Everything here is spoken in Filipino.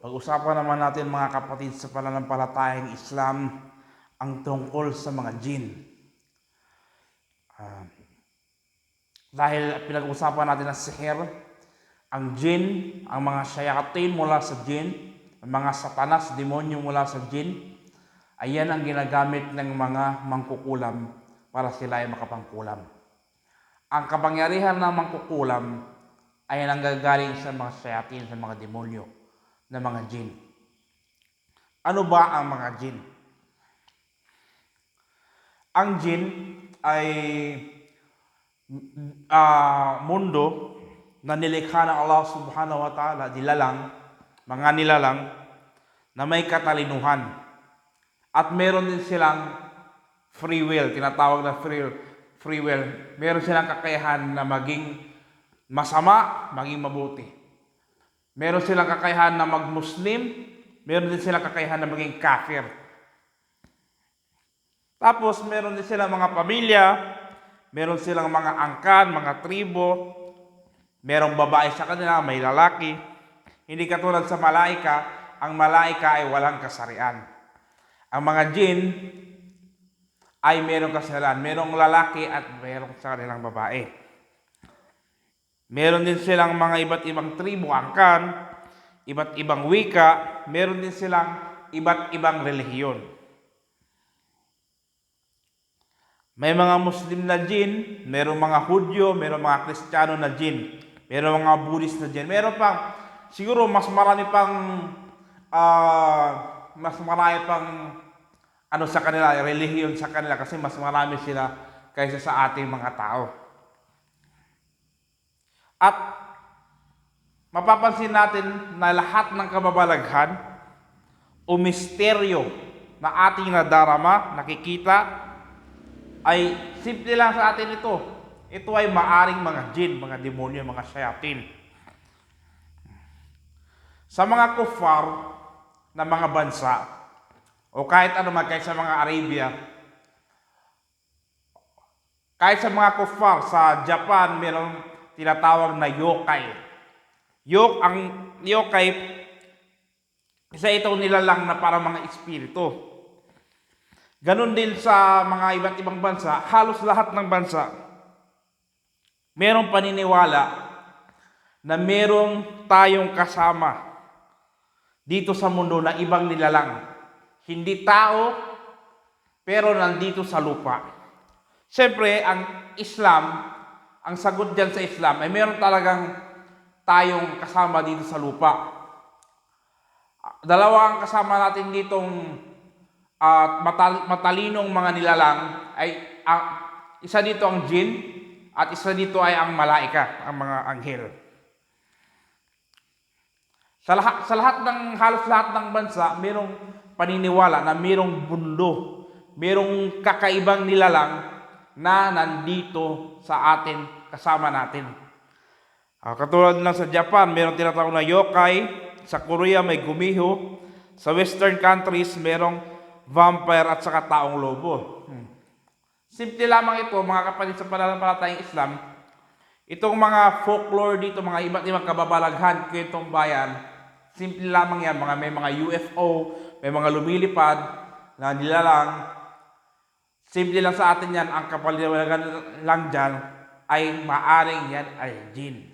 Pag-usapan naman natin mga kapatid sa pananampalatayang Islam ang tungkol sa mga jin. Ah, dahil pinag-usapan natin ang sihir, ang jin, ang mga shayatin mula sa jin, ang mga satanas, demonyo mula sa jin, ayan ang ginagamit ng mga mangkukulam para sila ay makapangkulam. Ang kapangyarihan ng mangkukulam ay nanggagaling sa mga shayatin, sa mga demonyo, na mga jin. Ano ba ang mga jin? Ang jin ay ah, mundo na nilikha ng Allah subhanahu wa ta'ala, nilalang, mga nilalang, na may katalinuhan. At meron din silang free will, tinatawag na free, free will. Meron silang kakayahan na maging masama, maging mabuti. Meron silang kakayahan na mag-Muslim, meron din silang kakayahan na maging kafir. Tapos meron din silang mga pamilya, meron silang mga angkan, mga tribo, merong babae sa kanila, may lalaki. Hindi katulad sa malaika, ang malaika ay walang kasarian. Ang mga jin ay merong kasarian, merong lalaki at merong sa kanilang babae. Meron din silang mga iba't ibang tribo, angkan, iba't ibang wika, meron din silang iba't ibang relihiyon. May mga Muslim na jin, meron mga Hudyo, meron mga Kristiyano na jin, meron mga Buddhist na jin, meron pang, siguro mas marami pang, ah, mas marami pang, ano sa kanila, relihiyon sa kanila kasi mas marami sila kaysa sa ating mga tao. At mapapansin natin na lahat ng kababalaghan o misteryo na ating nadarama, nakikita, ay simple lang sa atin ito. Ito ay maaring mga jin, mga demonyo, mga shayatin. Sa mga kufar na mga bansa, o kahit ano man, kahit sa mga Arabia, kahit sa mga kufar sa Japan, mayroong tinatawag na yokai. Yok, ang yokai, isa itong nilalang na para mga espiritu. Ganon din sa mga iba't ibang bansa, halos lahat ng bansa, merong paniniwala na merong tayong kasama dito sa mundo na ibang nilalang. Hindi tao, pero nandito sa lupa. Siyempre, ang Islam, ang sagot dyan sa Islam ay meron talagang tayong kasama dito sa lupa. Dalawa ang kasama natin ditong at matal- matalinong mga nilalang ay ang, isa dito ang jin at isa dito ay ang malaika, ang mga anghel. Sa lahat, sa lahat ng halos lahat ng bansa, merong paniniwala na merong mundo, merong kakaibang nilalang na nandito sa atin, kasama natin. Ah, katulad lang sa Japan, merong tinatawag na yokai, sa Korea may gumiho, sa western countries merong vampire at saka taong lobo. Hmm. Simple lamang ito, mga kapatid sa pananampalatayang Islam. Itong mga folklore dito, mga iba't ibang kababalaghan, kwentong bayan, simple lamang yan. Mga, may mga UFO, may mga lumilipad na nilalang. Simple lang sa atin yan, ang kapaliwanagan lang dyan ay maaring yan ay jin.